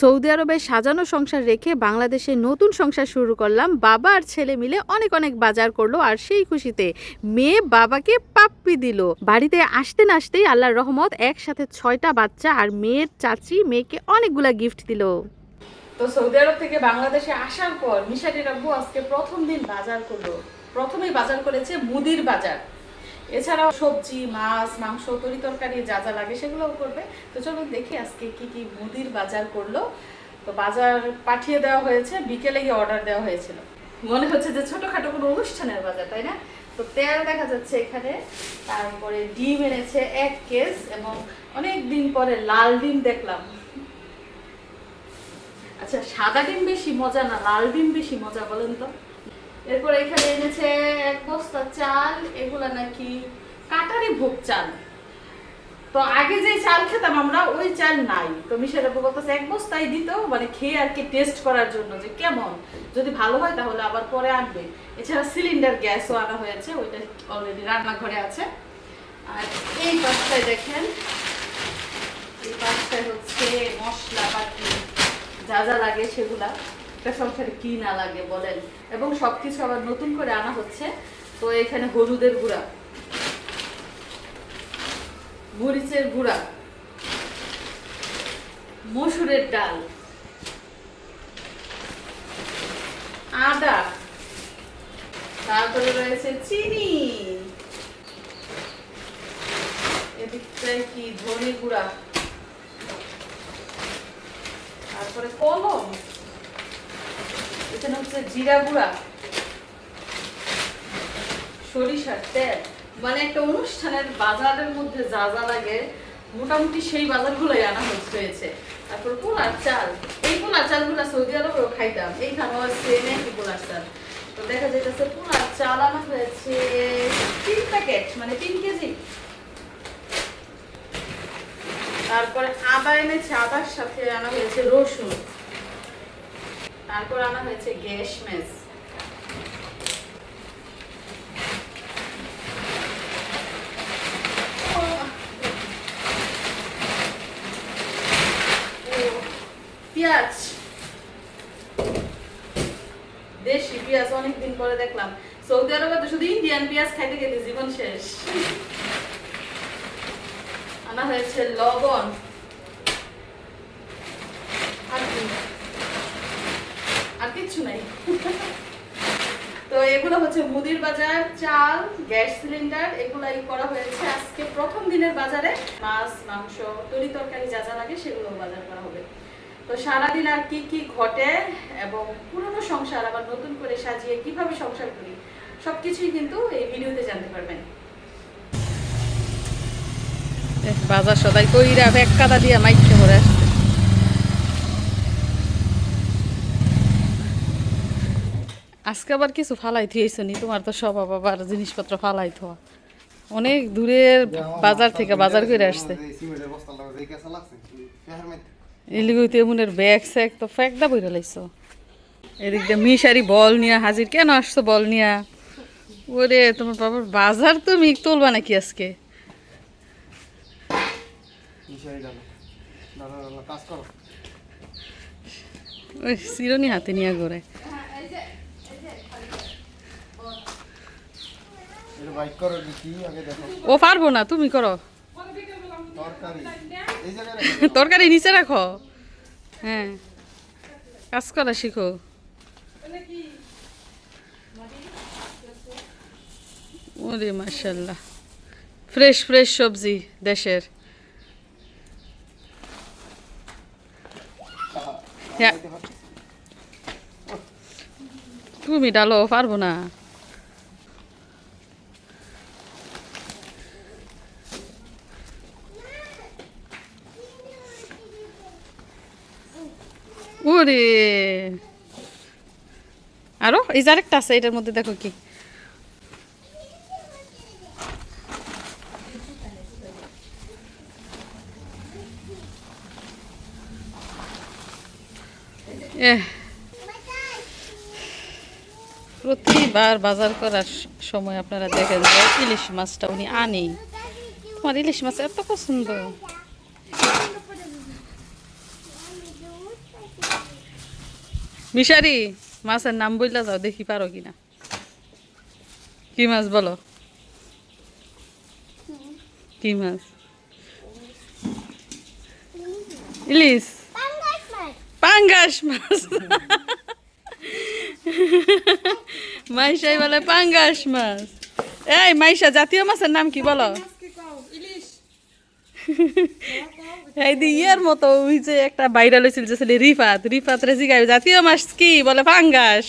Saudi আরবে সাজানো সংসার রেখে বাংলাদেশে নতুন সংসার শুরু করলাম। বাবা আর ছেলে মিলে অনেক অনেক বাজার করল আর সেই খুশিতে মেয়ে বাবাকে পাপ্পি দিল। বাড়িতে আসতে না আসতেই আল্লাহর রহমত একসাথে ছয়টা বাচ্চা আর মেয়ের চাচি মেয়েকে অনেকগুলা গিফট দিল। তো সৌদি আরব থেকে বাংলাদেশে আসার পর মিশারির আব্বু আজকে প্রথম দিন বাজার করল। প্রথমেই বাজার করেছে মুদির বাজার। এছাড়াও সবজি, মাছ, মাংস, তরি তরকারি, যা যা লাগে সেগুলোও করবে। তো চলুন দেখি আজকে কি কি মুদির বাজার করল। তো বাজার পাঠিয়ে দেওয়া হয়েছে, বিকেলে গিয়ে অর্ডার দেওয়া হয়েছিল। মনে হচ্ছে যে ছোটখাটো কোনো অনুষ্ঠানের বাজার, তাই না? তো তেল দেখা যাচ্ছে এখানে, তারপরে ডিম এনেছে এক কেস এবং অনেক দিন পরে লাল ডিম দেখলাম। আচ্ছা সাদা ডিম বেশি মজা না লাল ডিম বেশি মজা বলেন তো? এরপর এখানে এনেছে এক বস্তা চাল, এগুলা নাকি কাটারি ভোগ চাল। তো আগে যে চাল খেতাম আমরা, ওই চাল নাই। তো মিশের আপু বলতেছে, এক বস্তাই দিত মানে খেয়ে আর কি টেস্ট করার জন্য যে কেমন? যদি ভালো হয় তাহলে আবার পরে আনবে। এছাড়া সিলিন্ডার গ্যাসও আনা হয়েছে, ওইটা অলরেডি রান্নাঘরে আছে। আর এই পাশটায় দেখেন, এই পাশটায় হচ্ছে মশলা বাটি যা যা লাগে সেগুলা। একটা সংসারে কি না লাগে বলেন। এবং সবকিছু আবার নতুন করে আনা হচ্ছে। তো এখানে হলুদের গুঁড়া। মরিচের গুঁড়া। মসুরের ডাল। আদা। তারপরে রয়েছে চিনি। এদিকটায় কি? ধনে গুঁড়া। তারপরে কলম। এখানে হচ্ছে জিরা গুঁড়া। সরিষার তেল। মানে একটা অনুষ্ঠানের বাজারের মধ্যে যা যা লাগে, মোটামুটি সেই বাজারগুলোই আনা হয়েছে। তারপর পোলার চাল। এই পোলার চালগুলো সৌদি আরবেও খাইতাম। এইখানেও সেম একই পোলার চাল। তো দেখা যাইতেছে পোলার চাল আনা হয়েছে তিন প্যাকেট মানে তিন কেজি। তারপরে আদা এনেছে, আদার সাথে আনা হয়েছে রসুন। তারপর আনা হয়েছে গ্যাস মেস। পেঁয়াজ। দেশি পেঁয়াজ অনেকদিন পরে দেখলাম। সৌদি আরবে তো শুধু ইন্ডিয়ান পেঁয়াজ খাইতে খেতে জীবন শেষ। আনা হয়েছে লবণ আর কি? আর কিচ্ছু নাই তো এগুলো হচ্ছে মুদির বাজার, চাল, গ্যাস সিলিন্ডার, এগুলাই করা হয়েছে। আজকে প্রথম দিনের বাজারে মাছ, মাংস, তরি তরকারি যা যা লাগে সেগুলো বাজার করা হবে। তো সারাদিন আর কি কি ঘটে এবং পুরনো সংসার আবার নতুন করে সাজিয়ে কীভাবে সংসার করি, সবকিছুই কিন্তু এই ভিডিওতে জানতে পারবেন। বাজার সদাই কইরা ব্যাগ কাদা দিয়ে মাইকে ভরে আসছে। আজকে আবার কিছু ফালাই থিয়েছো নি? তোমার তো সব আবার জিনিসপত্র ফালাই থোয়া। অনেক দূরের বাজার থেকে বাজার করে আসছে। এলিগুইতে এমনের ব্যাগ স্যাগ তো ফ্যাকদা বইরা লাইছো। এদিক দিয়ে মিশারি বল নিয়ে হাজির। কেন আসছো বল নিয়া? ওরে তোমার বাবার বাজার তুমি তুলবা নাকি আজকে? ওই চিরনি হাতে নিয়ে ঘরে ও পারব না তুমি করো। তরকারি। নিচে রাখো। হ্যাঁ। কাজ করা শিখো। ওরে মার্শাল্লাহ ফ্রেশ ফ্রেশ সবজি দেশের। হ্যাঁ। তুমি ডালো পারব না। ওরে আরও? এই যে আরেকটা আছে, এটার মধ্যে দেখো কি। প্রতিবার বাজার করার সময় আপনারা দেখেন যে ইলিশ মাছটা উনি আনেই। তোমার ইলিশ মাছ এত পছন্দ। মিশারি মাছের নাম বললা যাও দেখি পারো কিনা। কি মাছ বলো? কি মাছ? ইলিশ। পাঙ্গাস মাছ। মাইশাই বলে পাঙ্গাস মাছ। এই মাইশা জাতীয় মাছের নাম কি বলো? এই দি ইয়ার মতো ওই যে একটা ভাইরাল হয়েছিল যে ছেলে রিফাত রিফাত রে জিগাই জাতীয় মাছ কি? বলে পাঙ্গাস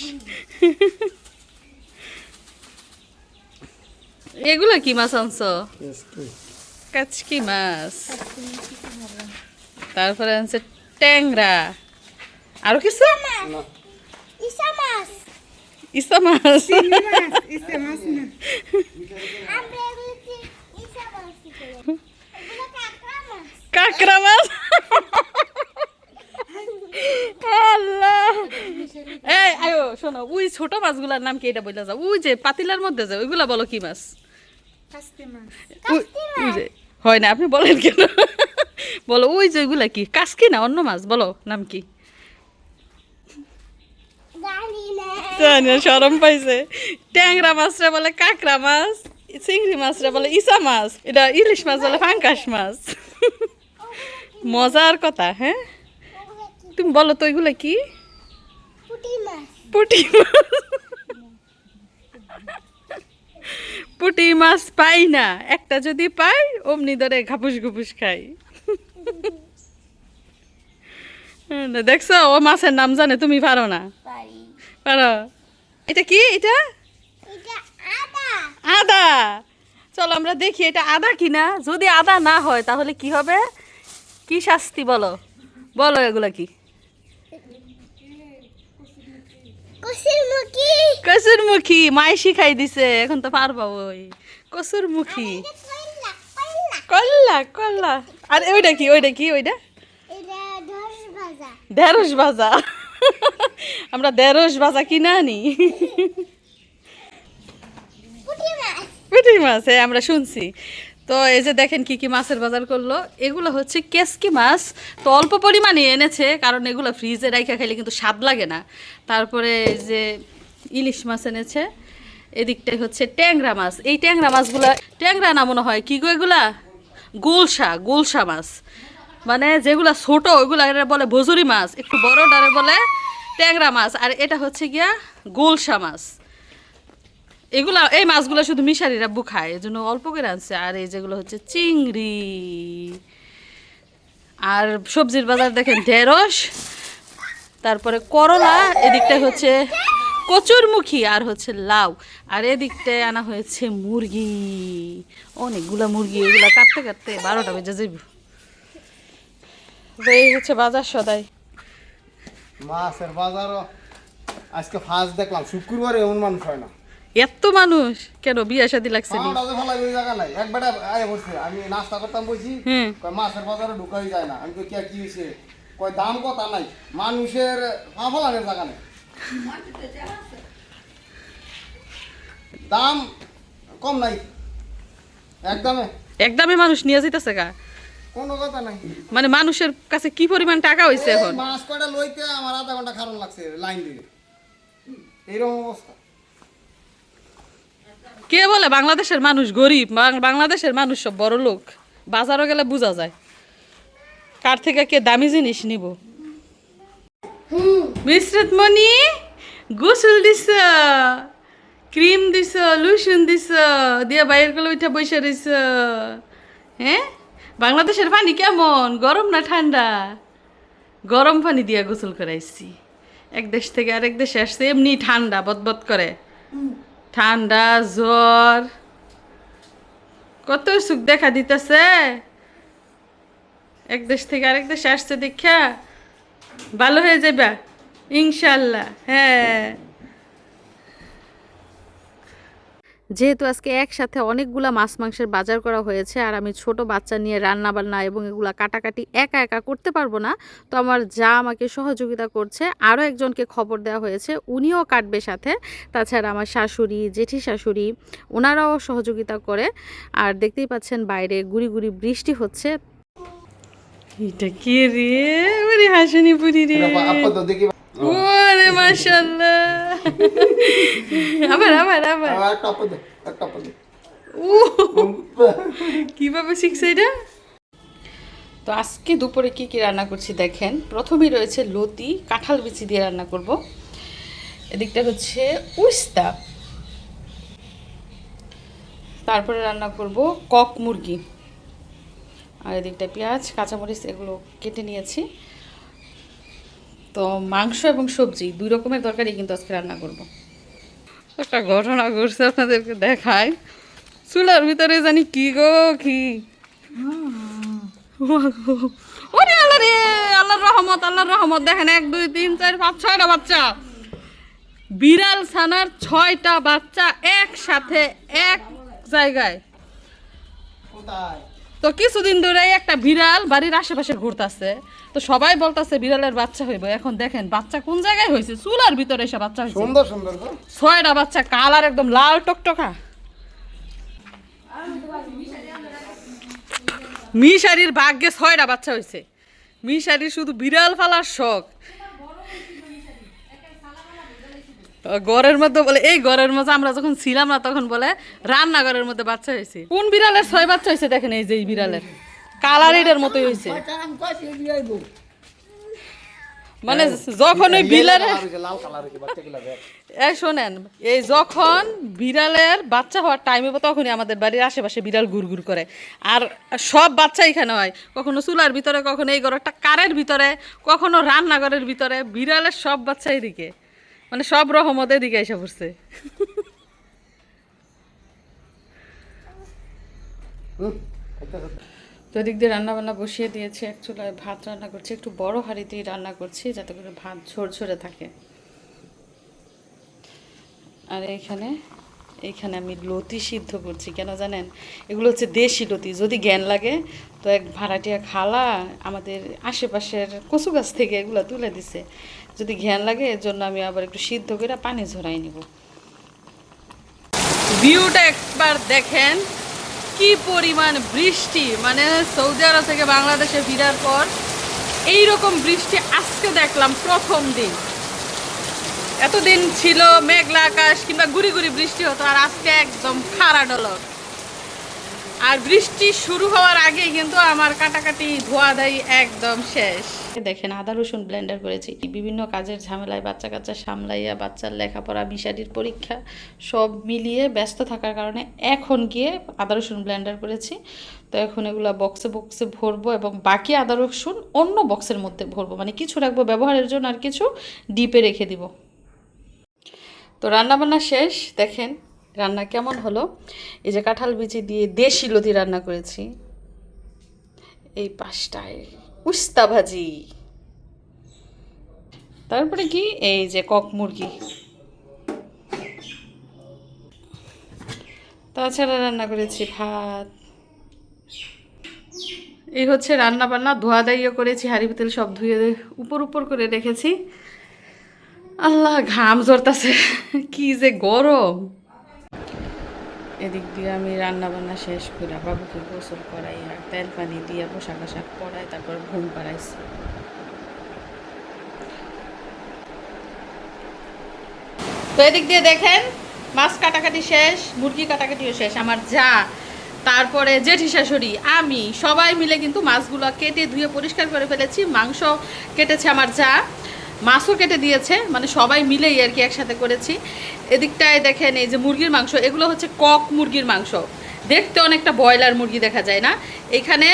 এগুলো কি মাছ আনছ? কাচকি মাছ। তারপরে আনছে ট্যাংরা। আরও কিছু? ইসা মাছ। কাঁকড়া মাছ এই আয়ো শোনো ওই ছোট মাছগুলার নাম কি এটা বলে যাও? ওই যে পাতিলার মধ্যে যে ওইগুলা বলো কি মাছ? হয় না আপনি বলেন কেন? বলো ওই যে ওইগুলা কি? কাসকি না অন্য মাছ? বলো নাম কি? শরম পাইছে। ট্যাংরা মাছরা বলে কাঁকড়া মাছ চিংড়ি মাছরা বলে ইসা মাছ এটা ইলিশ মাছ বলে ফাঙ্কাস মাছ। মজার কথা হ্যাঁ? তুমি বলো তো এগুলো কি? পুটি মাছ। পুটি মাছ। পাই না। একটা যদি পাই অমনি ধরে ঘাপুস ঘুপুস খাই। হ্যাঁ, দেখছ? ও মাছের নাম জানে তুমি পারো না? পারো। এটা কি এটা? আদা। চলো আমরা দেখি এটা আদা কিনা? যদি আদা না হয় তাহলে কি হবে? কি শাস্তি বলো? বলো এগুলা কি? কসুর মুখী মাই শিখাই দিছে এখন তো পারবা ওই কসুর মুখী কল্লা কল্লা। আর ওইটা কি ওইটা কি ওইটা? ঢেঁড়স ভাজা। আমরা ঢেঁড়স ভাজা কিনা আনি? পুঁটি মাছ হ্যাঁ আমরা শুনছি। তো এই যে দেখেন কি কি মাছের বাজার করল। এগুলো হচ্ছে কেসকি মাছ। তো অল্প পরিমাণে এনেছে, কারণ এগুলো ফ্রিজে রাখা খেলে কিন্তু স্বাদ লাগে না। তারপরে এই যে ইলিশ মাছ এনেছে এদিকটাই হচ্ছে ট্যাংরা মাছ। এই ট্যাংরা মাছগুলা, ট্যাংরা না মনে হয়, কি গো এগুলা? গোলসা গোলসা মাছ। মানে যেগুলা ছোট, ওইগুলা এরা বলে ভজুরি মাছ, একটু বড় ডারে বলে ট্যাংরা মাছ। আর এটা হচ্ছে গিয়া গোলসা মাছ। এগুলা, এই মাছগুলো শুধু মিশারিরা রাব্বু খায় এই জন্য অল্প করে আনছে। আর এই যেগুলো হচ্ছে চিংড়ি। আর সবজির বাজার দেখেন, ঢেঁড়স, তারপরে করলা, এদিকটায় হচ্ছে কচুরমুখী, আর হচ্ছে লাউ। আর এদিকটায় আনা হয়েছে মুরগি। অনেকগুলা মুরগি, এগুলা কাটতে কাটতে বারোটা বেজে যাইব। এই হচ্ছে বাজার সদাই। মাছের বাজারও, আজকে ফার্স্ট দেখলাম, শুক্রবারে এমন মানুষ হয় না। এত মানুষ। কেন বিয়া শাদি লাগছে একবারে আয় বসছে আমি নাস্তা করতাম বলছি কয় মাছের বাজারে ঢুকাই যায় না। আমি তো কে কি হয়েছে কয় দাম কথা নাই। মানুষের পা ফেলানোর জায়গা নেই। দাম কম নাই। একদমে। একদমে মানুষ নিয়ে যেতেছে গা। কোনো কথা নাই। মানে মানুষের কাছে কি পরিমাণ টাকা হয়েছে এখন? মাছ কয়টা লইতে আমার আধা ঘণ্টা খারাপ লাগছে লাইন দিয়ে এইরকম অবস্থা। কে বলে? বাংলাদেশের মানুষ গরিব বাংলাদেশের মানুষ সব বড় লোক। বাজারও গেলে বোঝা যায়। কার থেকে কে দামি জিনিস নিব? মিশ্রত মনি গোসল দিস ক্রিম দিস লুসুন দিস দিয়ে বাইরেরগুলো উঠে বসে রইস হ্যাঁ? বাংলাদেশের পানি কেমন? গরম না ঠান্ডা? গরম পানি দিয়ে গোসল করাইছি। এক দেশ থেকে আরেক দেশে আসছে, এমনি ঠান্ডা, বদবদ করে। ঠান্ডা, জ্বর। কত সুখ দেখা দিতেছে। এক দেশ থেকে আরেক দেশে আসছে দীক্ষা ভালো হয়ে যাবে ইনশাল্লাহ হ্যাঁ। যেহেতু আজকে একসাথে অনেকগুলা মাছ মাংসের বাজার করা হয়েছে আর আমি ছোট বাচ্চা নিয়ে রান্না বান্না এবং এগুলা কাটাকাটি একা একা করতে পারব না তো আমার যা আমাকে সহযোগিতা করছে আরও একজনকে খবর দেওয়া হয়েছে উনিও কাটবে সাথে। তাছাড়া আমার শাশুড়ি জেঠি শাশুড়ি ওনারাও সহযোগিতা করে। আর দেখতেই পাচ্ছেন বাইরে গুড়ি গুড়ি বৃষ্টি হচ্ছে। এটা কি রে? ওরে হাসিনি পুরি রে। ওরে মাশাআল্লাহ। আবার আবার আবার। কীভাবে শিখছে এটা? তো আজকে দুপুরে কি কি রান্না করছি দেখেন। প্রথমেই রয়েছে লতি কাঁঠাল বিচি দিয়ে রান্না করব। এদিকটা হচ্ছে উস্তা। তারপরে রান্না করব কক মুরগি। আর এদিকটা পেঁয়াজ কাঁচামরিচ এগুলো কেটে নিয়েছি। তো মাংস এবং সবজি দুই রকমের তরকারি কিন্তু আজকে রান্না করব। একটা ঘটনা ঘটছে আপনাদেরকে দেখায় চুলার ভিতরে জানি কি গো কি? ওরে আল্লাহ রে আল্লাহর রহমত আল্লাহর রহমত। দেখেন এক দুই তিন চার পাঁচ ছয়টা বাচ্চা। বিড়াল ছানার ছয়টা বাচ্চা একসাথে এক জায়গায়। কোথায়? তো কিছুদিন ধরে একটা বিড়াল বাড়ির আশেপাশে ঘুরতাছে। তো সবাই বলতাছে বিড়ালের বাচ্চা হইব। এখন দেখেন বাচ্চা কোন জায়গায় হয়েছে চুলার ভিতরে এসে বাচ্চা হয়েছে সুন্দর সুন্দর ছয়টা বাচ্চা কালার একদম লাল টকটকা। মিশারির ভাগ্যে ছয়টা বাচ্চা হয়েছে মিশারির শুধু বিড়াল ফালার শখ তো ঘরের মধ্যে বলে, এই ঘরের মধ্যে আমরা যখন ছিলাম না, তখন বলে, রান্নাঘরের মধ্যে বাচ্চা হয়েছে। কোন বিড়ালের ছয় বাচ্চা হয়েছে দেখেন, এই যে এই বিড়ালের। কালার মতোই হয়েছে। মানে যখন ওই বিড়ালের এই শোনেন, এই যখন বিড়ালের বাচ্চা হওয়ার টাইম তখনই আমাদের বাড়ির আশেপাশে বিড়াল ঘুরঘুর করে। আর সব বাচ্চা এখানে হয়। কখনো চুলার ভিতরে, কখনো এই ঘরটা কারের ভিতরে, কখনো রান্নাঘরের ভিতরে, বিড়ালের সব বাচ্চা এদিকে। মানে সব রহমতের এদিকে এসে পড়ছে। তো এদিক দিয়ে রান্না বান্না বসিয়ে দিয়েছি, এক চুলায় ভাত রান্না করছি, একটু বড় হাঁড়িতেই রান্না করছি যাতে করে ভাত ঝরঝরে থাকে আর এইখানে এইখানে আমি লতি সিদ্ধ করছি, কেন জানেন? এগুলো হচ্ছে দেশি লতি, যদি জ্ঞান লাগে তো এক ভাড়াটিয়া খালা আমাদের আশেপাশের কচু গাছ থেকে এগুলো তুলে দিছে। যদি জ্ঞান লাগে এর জন্য আমি আবার একটু সিদ্ধ করে পানি ঝরাই নিব। ভিউটা একবার দেখেন, কি পরিমাণ বৃষ্টি মানে সৌদি আরব থেকে বাংলাদেশে ফিরার পর এই রকম বৃষ্টি আজকে দেখলাম প্রথম দিন। এতদিন ছিল মেঘলা আকাশ কিংবা গুড়ি গুড়ি বৃষ্টি হতো, আর আজকে একদম খাড়া ডলর আর বৃষ্টি শুরু হওয়ার আগে কিন্তু আমার কাটাকাটি ধোয়া দাই একদম শেষ। দেখেন, আদা রসুন ব্লেন্ডার করেছি। বিভিন্ন কাজের ঝামেলায় বাচ্চা কাচ্চা সামলাইয়া, বাচ্চার লেখাপড়া মিশারির পরীক্ষা সব মিলিয়ে ব্যস্ত থাকার কারণে এখন গিয়ে আদা রসুন ব্লেন্ডার করেছি। তো এখন এগুলো বক্সে বক্সে ভরবো এবং বাকি আদা রসুন অন্য বক্সের মধ্যে ভরবো। মানে কিছু রাখব ব্যবহারের জন্য আর কিছু ডিপে রেখে দিব। তো রান্নাবান্না শেষ, দেখেন রান্না কেমন হলো। এই যে কাঁঠাল বিচি দিয়ে দেশি লতি রান্না করেছি। এই পাশটায় উস্তা ভাজি। তারপরে কি? এই যে কক মুরগি। তাছাড়া রান্না করেছি ভাত। এই হচ্ছে রান্না বান্না ধোয়া দাইও করেছি হাঁড়ি পাতিল সব ধুয়ে উপর উপর করে রেখেছি। আল্লাহ, ঘাম ঝরতাছে। কি যে গরম। এদিক দিয়ে আমি রান্না বান্না শেষ করে বাবুকে গোসল করাই আর তেল পানি দিয়ে পোশাক আশাক পরাই, তারপর ঘুম পাড়াইছি। তো এদিক দিয়ে দেখেন, মাছ কাটাকাটি শেষ, মুরগি কাটাকাটিও শেষ, আমার যা। তারপরে জেঠি শাশুড়ি, আমি সবাই মিলে কিন্তু মাছগুলো কেটে ধুয়ে পরিষ্কার করে ফেলেছি, মাংস কেটেছে আমার যা। মাছও কেটে দিয়েছে মানে সবাই মিলেই আর কি একসাথে করেছি। এদিকটায় দেখেন এই যে মুরগির মাংস, এগুলো হচ্ছে কক মুরগির মাংস। দেখতে অনেকটা ব্রয়লার মুরগি দেখা যায় না। এখানে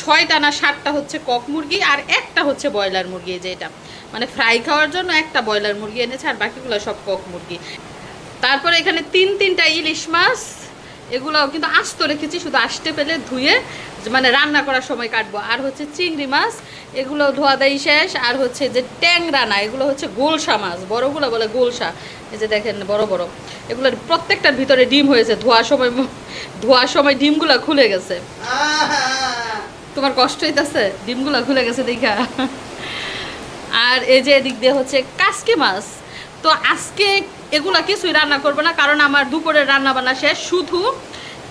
ছয়টা না সাতটা হচ্ছে কক মুরগি আর একটা হচ্ছে ব্রয়লার মুরগি এই যে এটা। মানে ফ্রাই খাওয়ার জন্য একটা ব্রয়লার মুরগি এনেছে আর বাকিগুলো সব কক মুরগি। তারপরে এখানে তিন তিনটা ইলিশ মাছ এগুলো কিন্তু আস্ত রেখেছি শুধু আসতে পেলে ধুয়ে মানে রান্না করার সময় কাটবো। আর হচ্ছে চিংড়ি মাছ এগুলো ধোয়া দেয় শেষ। আর হচ্ছে যে ট্যাংরা না এগুলো হচ্ছে গোলসা মাছ বড়গুলো বলে গোলসা। এই যে দেখেন বড় বড়। এগুলোর প্রত্যেকটার ভিতরে ডিম হয়েছে। ধোয়ার সময় ধোয়ার সময় ডিমগুলো খুলে গেছে। তোমার কষ্ট হইতেছে? ডিমগুলো খুলে গেছে দেখা। আর এই যে এদিক দিয়ে হচ্ছে কাসকি মাছ। তো আজকে এগুলা কিছুই রান্না করব না, কারণ আমার দুপুরের রান্না বান্না শেষ। শুধু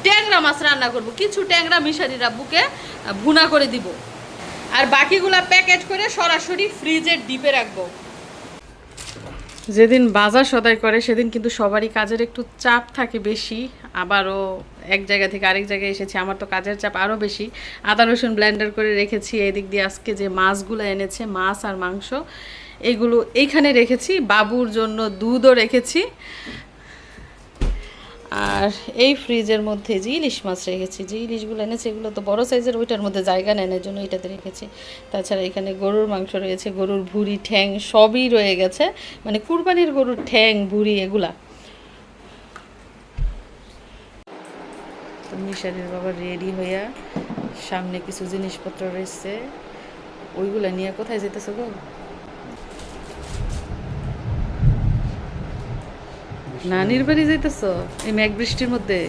ট্যাংরা মাছ রান্না করব, কিছু ট্যাংরা মিশারি রাব্বুকে ভুনা করে দিব। আর বাকিগুলা প্যাকেট করে সরাসরি ফ্রিজে ডিপে রাখব। যেদিন বাজার সদাই করে, সেদিন কিন্তু সবারই কাজের একটু চাপ থাকে বেশি। আবারও এক জায়গা থেকে আরেক জায়গায় এসেছি, আমার তো কাজের চাপ আরও বেশি। আদা রসুন ব্লেন্ডার করে রেখেছি, এদিক দিয়ে আজকে যে মাছগুলো এনেছে, মাছ আর মাংস। এইগুলো এইখানে রেখেছি, বাবুর জন্য দুধও রেখেছি। আর এই ফ্রিজের মধ্যে যে ইলিশ মাছ রেখেছি, যে ইলিশগুলো এনেছে, এগুলো তো বড় সাইজের, ওইটার মধ্যে জায়গা নেয় না এর জন্য এটাতে রেখেছি। তাছাড়া এখানে গরুর মাংস রয়েছে, গরুর ভুঁড়ি, ঠ্যাং সবই রয়ে গেছে। মানে কুরবানির গরুর ঠ্যাং, ভুঁড়ি এগুলা। মিশারির বাবা রেডি হইয়া সামনে কিছু জিনিসপত্র রয়েছে। ওইগুলা নিয়ে কোথায় যেতেছে গো? নানির বাড়ি যাইতেছ? এই মেঘ বৃষ্টির মধ্যে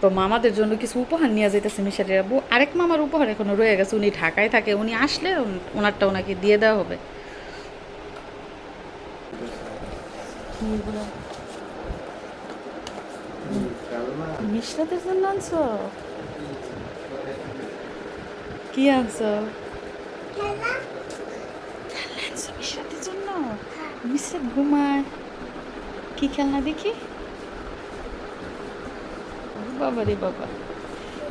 তো মামাদের জন্য কিছু উপহার নিয়ে যাইতেছে মিশারির আব্বু। আরেক মামার উপহার এখনও রয়ে গেছে। উনি ঢাকায় থাকে। উনি আসলে ওনারটা ওনাকে দিয়ে দেওয়া হবে? মিশরাতের জন্য আনছো? কি আনছো মিশরাতের জন্য মিশরাত ঘুমায়। কি খেলনা দেখি? বাবা রে বাবা।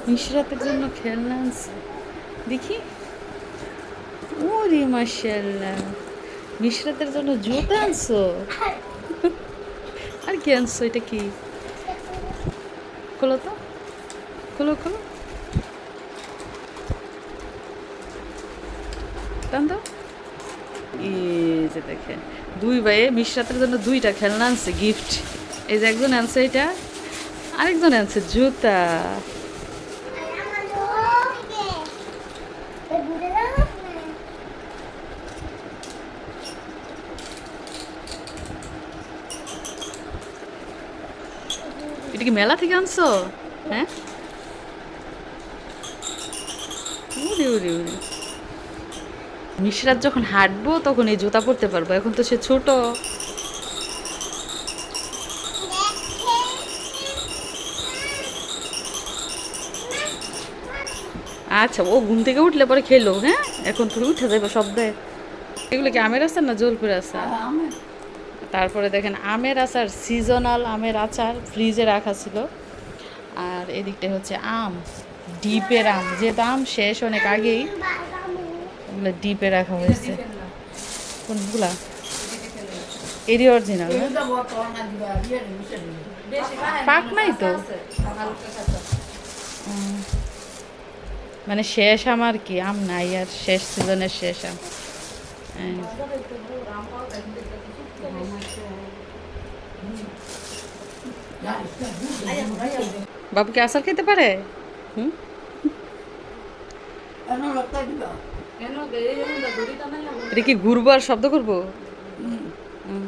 মিশরাতের জন্য খেলনা আনছে। দেখি। ওরে মাশাল্লাহ মিশরাতের জন্য জুতা আনছো? আর কি আনছো? এটা কি? খোলো তো। খোলো খোলো টান দাও এই যে দেখেন দুই ভাইয়ে মিশরাতের জন্য দুইটা খেলনা আনছে গিফট এই যে একজন আনছে এটা, আরেকজন আনছে জুতা। এটা কি মেলা থেকে আনছো? হ্যাঁ? উরে উরে উরে মিশরাত যখন হাঁটবো তখন এই জুতা পরতে পারব। এখন তো সে ছোট। আচ্ছা ও ঘুম থেকে উঠলে পরে খেলো হ্যাঁ? এখন তুমি উঠে যাবে শব্দে। এগুলো কি আমের আচার না জলপুর আচার? তারপরে দেখেন আমের আচার সিজনাল আমের আচার ফ্রিজে রাখা ছিল। আর এদিকটা হচ্ছে আম ডিপের আম। যেহেতু আম শেষ অনেক আগেই এগুলো ডিপে রাখা হয়েছে। কোনগুলা? এরই অরিজিনাল পাক নাই তো? মানে শেষ আমার কি? আম নাই আর শেষ সিজনের শেষ আম। হ্যাঁ। বাবু কি আচার খেতে পারে? হুম? এটা কি ঘুরবো আর শব্দ করব? হুম।